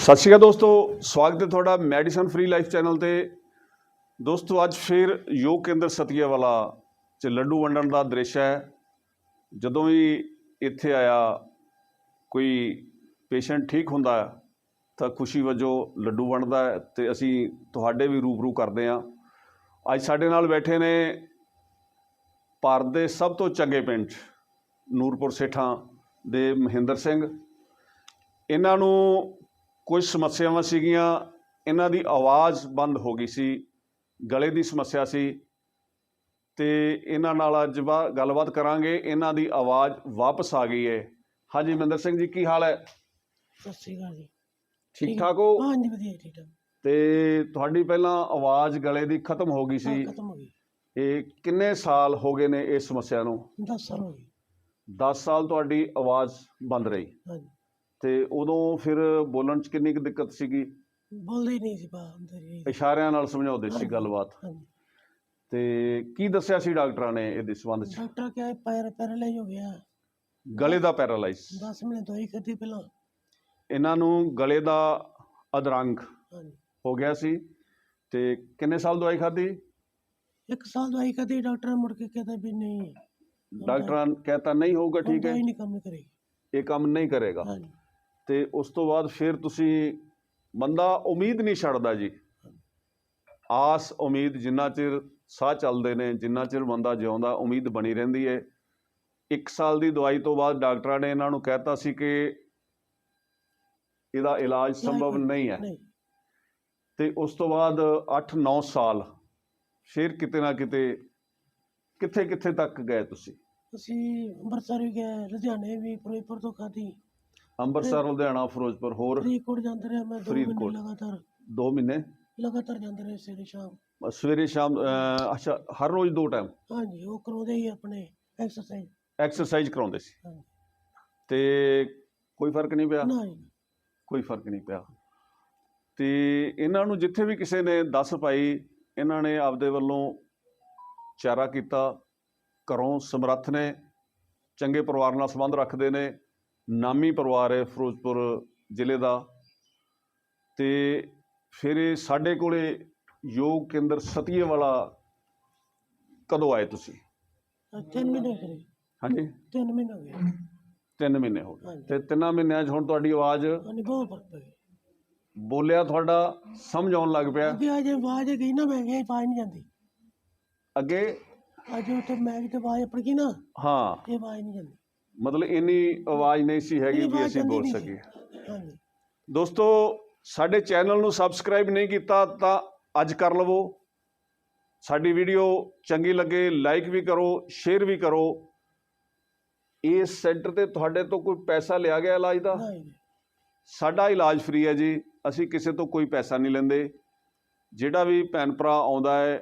ਸਤਿ ਸ਼੍ਰੀ ਅਕਾਲ ਦੋਸਤੋ, ਸਵਾਗਤ ਹੈ ਤੁਹਾਡਾ ਮੈਡੀਸਨ ਫ੍ਰੀ ਲਾਈਫ ਚੈਨਲ ਤੇ। ਦੋਸਤੋ, ਅੱਜ ਫਿਰ ਯੋਗ ਕੇਂਦਰ ਸਤੀਆ ਵਾਲਾ ਚ ਲੱਡੂ ਵੰਡਣ ਦਾ ਦ੍ਰਿਸ਼ ਹੈ। ਜਦੋਂ ਵੀ ਇੱਥੇ ਆਇਆ, ਕੋਈ ਪੇਸ਼ੈਂਟ ਠੀਕ ਹੁੰਦਾ ਤਾਂ ਖੁਸ਼ੀ ਵਜੋਂ ਲੱਡੂ ਵੰਡਦਾ ਹੈ ਤੇ ਅਸੀਂ ਤੁਹਾਡੇ ਵੀ ਰੂਬਰੂ ਕਰਦੇ ਹਾਂ। ਅੱਜ ਸਾਡੇ ਨਾਲ ਬੈਠੇ ਨੇ ਭਾਰਤ ਦੇ ਸਭ ਤੋਂ ਚੰਗੇ ਪਿੰਡ ਨੂਰਪੁਰ ਸੇਠਾਂ ਦੇ ਮਹਿੰਦਰ ਸਿੰਘ। ਇਹਨਾਂ ਨੂੰ ਕੁਝ ਸਮੱਸਿਆਵਾਂ ਸੀਗੀਆਂ ਇਹਨਾਂ ਦੀ ਆਵਾਜ਼ ਬੰਦ ਹੋ ਗਈ ਸੀ ਗਲੇ ਦੀ ਸਮੱਸਿਆ ਸੀ ਤੇ ਇਹਨਾਂ ਨਾਲ ਅੱਜ ਗੱਲਬਾਤ ਕਰਾਂਗੇ ਇਹਨਾਂ ਦੀ ਆਵਾਜ਼ ਵਾਪਸ ਆ ਗਈ ਹੈ। ਹਾਂਜੀ ਮਹਿੰਦਰ ਸਿੰਘ ਜੀ ਕੀ ਹਾਲ ਹੈ? ਸਤਿ ਸ਼੍ਰੀ ਅਕਾਲ ਜੀ। ਠੀਕ ਠਾਕ ਹੋ ਹਾਂਜੀ ਵਧੀਆ ਠੀਕ ਠਾਕ। ਤੇ ਤੁਹਾਡੀ ਪਹਿਲਾਂ ਆਵਾਜ਼ ਗਲੇ ਦੀ ਖਤਮ ਹੋ ਗਈ ਸੀ। ਖਤਮ ਹੋ ਗਈ। ਇਹ ਕਿੰਨੇ ਸਾਲ ਹੋ ਗਏ ਨੇ ਇਸ ਸਮੱਸਿਆ ਨੂੰ? 10 ਸਾਲ ਹੋ ਗਏ। 10 ਸਾਲ ਤੁਹਾਡੀ ਆਵਾਜ਼ ਬੰਦ ਰਹੀ। ਹਾਂਜੀ। ਤੇ ਉਦੋਂ ਫਿਰ ਬੋਲਣ 'ਚ ਕਿੰਨੀ ਕੁ ਦਿੱਕਤ ਸੀਗੀ? ਬੋਲਦੇ ਹੀ ਨਹੀਂ ਸੀ ਬਾ ਅੰਦਰ ਹੀ ਇਸ਼ਾਰਿਆਂ ਨਾਲ ਸਮਝਾਉਂਦੇ ਸੀ ਗੱਲਬਾਤ। ਹਾਂਜੀ। ਤੇ ਕੀ ਦੱਸਿਆ ਸੀ ਡਾਕਟਰਾਂ ਨੇ ਇਹਦੇ ਸੰਬੰਧ 'ਚ? ਡਾਕਟਰ ਕਿਹਾ ਪੈਰ ਪੈਰਾਲਾਈਜ਼ ਹੋ ਗਿਆ। ਗਲੇ ਦਾ ਪੈਰਾਲਾਈਜ਼। 10 ਮਹੀਨੇ ਦਵਾਈ ਖਾਧੀ ਪਹਿਲਾਂ। ਇਹਨਾਂ ਨੂੰ ਗਲੇ ਦਾ ਅਧਰੰਗ ਹਾਂਜੀ। ਹੋ ਗਿਆ ਸੀ। ਤੇ ਕਿੰਨੇ ਸਾਲ ਦਵਾਈ ਖਾਧੀ? ਇੱਕ ਸਾਲ ਦਵਾਈ ਖਾਧੀ ਡਾਕਟਰ ਨੇ ਮੁੜ ਕੇ ਕਹਿੰਦਾ ਵੀ ਨਹੀਂ। ਡਾਕਟਰਾਂ ਨੇ ਕਹਿਤਾ ਨਹੀਂ ਹੋਊਗਾ ਠੀਕ ਹੈ। ਦਵਾਈ ਨਹੀਂ ਕੰਮ ਕਰੇਗੀ। ਇਹ ਕੰਮ ਨਹੀਂ ਕਰੇਗਾ। ਹਾਂਜੀ। ਤੇ ਉਸ ਤੋਂ ਬਾਅਦ ਫਿਰ ਤੁਸੀਂ ਬੰਦਾ ਉਮੀਦ ਨਹੀਂ ਛੱਡਦਾ ਜੀ। ਆਸ ਉਮੀਦ ਜਿੰਨਾ ਚਿਰ ਸਾਹ ਚੱਲਦੇ ਨੇ ਜਿੰਨਾ ਚਿਰ ਬੰਦਾ ਜਿਉਂਦਾ ਉਮੀਦ ਬਣੀ ਰਹਿੰਦੀ ਹੈ ਇੱਕ ਸਾਲ ਦੀ ਦਵਾਈ ਤੋਂ ਬਾਅਦ ਡਾਕਟਰਾਂ ਨੇ ਇਹਨਾਂ ਨੂੰ ਕਹਿਤਾ ਸੀ ਕਿ ਇਹਦਾ ਇਲਾਜ ਸੰਭਵ ਨਹੀਂ ਹੈ। ਤੇ ਉਸ ਤੋਂ ਬਾਅਦ 8-9 ਸਾਲ ਫਿਰ ਕਿਤੇ ਨਾ ਕਿਤੇ ਕਿੱਥੇ ਕਿੱਥੇ ਤੱਕ ਗਏ ਤੁਸੀਂ? ਅਸੀਂ ਅੰਮ੍ਰਿਤਸਰ ਵੀ ਗਏ ਲੁਧਿਆਣੇ ਵੀ ਫਿਰੋਜ਼ਪੁਰ ਤੋਂ ਖਾਧੀ। ਅੰਮ੍ਰਿਤਸਰ ਲੁਧਿਆਣਾ ਫਿਰੋਜ਼ਪੁਰ ਹੋਰ ਫਰੀਦਕੋਟ ਜਾਂਦੇ ਰਹੇ ਮੈਂ ਫਰੀਦਕੋਟ। ਮਹੀਨੇ ਲਗਾਤਾਰ। 2 ਮਹੀਨੇ? ਲਗਾਤਾਰ ਜਾਂਦੇ ਰਹੇ ਸਵੇਰੇ ਸ਼ਾਮ। ਸਵੇਰੇ ਸ਼ਾਮ ਅਹ, ਅੱਛਾ ਹਰ ਰੋਜ਼ ਦੋ ਟਾਈਮ ਹਾਂਜੀ ਉਹ ਕਰਾਉਂਦੇ ਹੀ ਆਪਣੇ ਐਕਸਰਸਾਈਜ਼ ਐਕਸਰਸਾਈਜ਼ ਕਰਾਉਂਦੇ ਸੀ। ਹਾਂਜੀ। ਤੇ ਕੋਈ ਫ਼ਰਕ ਨਹੀਂ ਪਿਆ? ਨਾ ਜੀ ਕੋਈ ਫ਼ਰਕ ਨਹੀਂ ਪਿਆ। ਤੇ ਇਹਨਾਂ ਨੂੰ ਜਿੱਥੇ ਵੀ ਕਿਸੇ ਨੇ ਦੱਸ ਪਾਈ ਇਹਨਾਂ ਨੇ ਆਪਦੇ ਵੱਲੋਂ ਚਾਰਾ ਕੀਤਾ। ਘਰੋਂ ਸਮਰੱਥ ਨੇ ਚੰਗੇ ਪਰਿਵਾਰ ਨਾਲ ਸੰਬੰਧ ਰੱਖਦੇ ਨੇ। ਨਾਮੀ ਪਰਿਵਾਰ ਹੈ ਫਿਰੋਜ਼ਪੁਰ ਜ਼ਿਲ੍ਹੇ ਦਾ ਤੇ ਫਿਰ ਇਹ ਸਾਡੇ ਕੋਲੇ ਯੋਗ ਕੇਂਦਰ ਸਤੀਏ ਵਾਲਾ ਕਦੋਂ ਆਏ ਤੁਸੀਂ? ਤਿੰਨ ਮਹੀਨੇ ਕਰੇ ਹਾਂਜੀ। ਤਿੰਨ ਮਹੀਨੇ ਹੋ ਗਏ। ਤਿੰਨ ਮਹੀਨੇ ਹੋ ਗਏ। ਹਾਂਜੀ। ਤੇ ਤਿੰਨਾਂ ਮਹੀਨਿਆਂ 'ਚ ਹੁਣ ਤੁਹਾਡੀ ਆਵਾਜ਼ ਹਾਂਜੀ ਬਹੁਤ ਫ਼ਰਕ ਪੈ ਗਿਆ। ਬੋਲਿਆ ਤੁਹਾਡਾ ਸਮਝ ਆਉਣ ਲੱਗ ਪਿਆ। ਅੱਗੇ ਅੱਜ ਆਵਾਜ਼ ਗਈ ਨਾ ਮੈਂ ਕਿਹਾ ਆਵਾਜ਼ ਨਹੀਂ ਜਾਂਦੀ। ਅੱਗੇ? ਅੱਜ ਉੱਥੇ ਮੈਂ ਤੇ ਆਵਾਜ਼ ਪੜ ਗਈ ਨਾ। ਹਾਂ। ਇਹ ਆਵਾਜ਼ ਨਹੀਂ ਜਾਂਦੀ। ਮਤਲਬ ਇੰਨੀ ਆਵਾਜ਼ ਨਹੀਂ ਸੀ ਹੈਗੀ ਵੀ ਅਸੀਂ ਬੋਲ ਸਕੀਏ। ਹਾਂਜੀ। ਦੋਸਤੋ ਸਾਡੇ ਚੈਨਲ ਨੂੰ ਸਬਸਕ੍ਰਾਈਬ ਨਹੀਂ ਕੀਤਾ ਤਾਂ ਅੱਜ ਕਰ ਲਵੋ। ਸਾਡੀ ਵੀਡੀਓ ਚੰਗੀ ਲੱਗੇ ਲਾਈਕ ਵੀ ਕਰੋ ਸ਼ੇਅਰ ਵੀ ਕਰੋ। ਇਸ ਸੈਂਟਰ ਤੇ ਤੁਹਾਡੇ ਤੋਂ ਕੋਈ ਪੈਸਾ ਲਿਆ ਗਿਆ ਇਲਾਜ ਦਾ? ਨਹੀਂ ਸਾਡਾ ਇਲਾਜ ਫ੍ਰੀ ਹੈ ਜੀ। ਅਸੀਂ ਕਿਸੇ ਤੋਂ ਕੋਈ ਪੈਸਾ ਨਹੀਂ ਲੈਂਦੇ। ਜਿਹੜਾ ਵੀ ਭੈਣ ਭਰਾ ਆਉਂਦਾ ਹੈ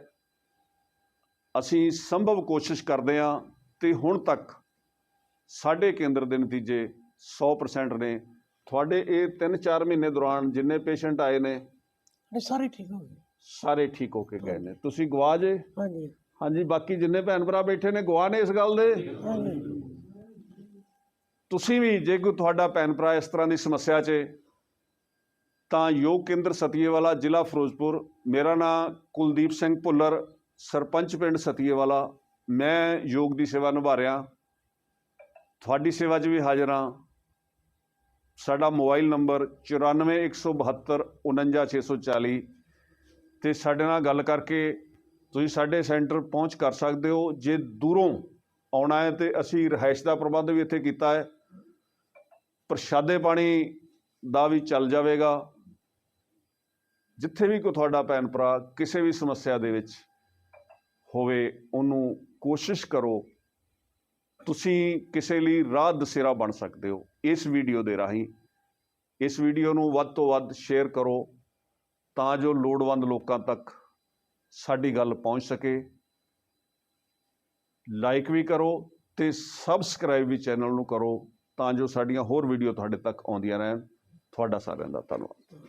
ਅਸੀਂ ਸੰਭਵ ਕੋਸ਼ਿਸ਼ ਕਰਦੇ ਹਾਂ ਤੇ ਹੁਣ ਤੱਕ ਸਾਡੇ ਕੇਂਦਰ ਦੇ ਨਤੀਜੇ 100% ਨੇ। ਤੁਹਾਡੇ ਇਹ 3-4 ਮਹੀਨੇ ਦੌਰਾਨ ਜਿੰਨੇ ਪੇਸ਼ੈਂਟ ਆਏ ਨੇ ਨਹੀਂ ਸਾਰੇ ਠੀਕ ਹੋ ਗਏ। ਸਾਰੇ ਠੀਕ ਹੋ ਕੇ ਗਏ ਨੇ। ਤੁਸੀਂ ਗਵਾ ਜੇ? ਹਾਂਜੀ। ਹਾਂਜੀ ਬਾਕੀ ਜਿੰਨੇ ਭੈਣ ਭਰਾ ਬੈਠੇ ਨੇ ਗਵਾ ਨੇ ਇਸ ਗੱਲ ਦੇ? ਤੁਸੀਂ ਵੀ ਜੇ ਕੋਈ ਤੁਹਾਡਾ ਭੈਣ ਭਰਾ ਇਸ ਤਰ੍ਹਾਂ ਦੀ ਸਮੱਸਿਆ 'ਚ ਤਾਂ ਯੋਗ ਕੇਂਦਰ ਸਤੀਏਵਾਲਾ ਜ਼ਿਲ੍ਹਾ ਫਿਰੋਜ਼ਪੁਰ। ਮੇਰਾ ਨਾਮ ਕੁਲਦੀਪ ਸਿੰਘ ਭੁੱਲਰ ਸਰਪੰਚ ਪਿੰਡ ਸਤੀਏਵਾਲਾ। ਮੈਂ ਯੋਗ ਦੀ ਸੇਵਾ ਨਿਭਾ ਰਿਹਾ। ਤੁਹਾਡੀ ਸੇਵਾ 'ਚ ਵੀ ਹਾਜ਼ਰ ਹਾਂ। ਸਾਡਾ ਮੋਬਾਈਲ ਨੰਬਰ 9417 49640 ਤੇ ਸਾਡੇ ਨਾਲ ਗੱਲ ਕਰਕੇ ਤੁਸੀਂ ਸਾਡੇ ਸੈਂਟਰ ਪਹੁੰਚ ਕਰ ਸਕਦੇ ਹੋ। ਜੇ ਦੂਰੋਂ ਆਉਣਾ ਹੈ ਤੇ ਅਸੀਂ ਰਿਹਾਇਸ਼ ਦਾ ਪ੍ਰਬੰਧ ਵੀ ਇੱਥੇ ਕੀਤਾ ਹੈ। ਪ੍ਰਸ਼ਾਦੇ ਪਾਣੀ ਦਾ ਵੀ ਚੱਲ ਜਾਵੇਗਾ। ਜਿੱਥੇ ਵੀ ਕੋਈ ਤੁਹਾਡਾ ਭੈਣ ਭਰਾ ਕਿਸੇ ਵੀ ਸਮੱਸਿਆ ਦੇ ਵਿੱਚ ਹੋਵੇ, ਉਹਨੂੰ ਕੋਸ਼ਿਸ਼ ਕਰੋ ਤੁਸੀਂ ਕਿਸੇ ਲਈ ਰਾਹ ਦਸੇਰਾ ਬਣ ਸਕਦੇ ਹੋ ਇਸ ਵੀਡੀਓ ਦੇ ਰਾਹੀਂ। ਇਸ ਵੀਡੀਓ ਨੂੰ ਵੱਧ ਤੋਂ ਵੱਧ ਸ਼ੇਅਰ ਕਰੋ ਤਾਂ ਜੋ ਲੋੜਵੰਦ ਲੋਕਾਂ ਤੱਕ ਸਾਡੀ ਗੱਲ ਪਹੁੰਚ ਸਕੇ। ਲਾਈਕ ਵੀ ਕਰੋ ਤੇ ਸਬਸਕ੍ਰਾਈਬ ਵੀ ਚੈਨਲ ਨੂੰ ਕਰੋ ਤਾਂ ਜੋ ਸਾਡੀਆਂ ਹੋਰ ਵੀਡੀਓ ਤੁਹਾਡੇ ਤੱਕ ਆਉਂਦੀਆਂ ਰਹਿਣ। ਤੁਹਾਡਾ ਸਾਰਿਆਂ ਦਾ ਧੰਨਵਾਦ।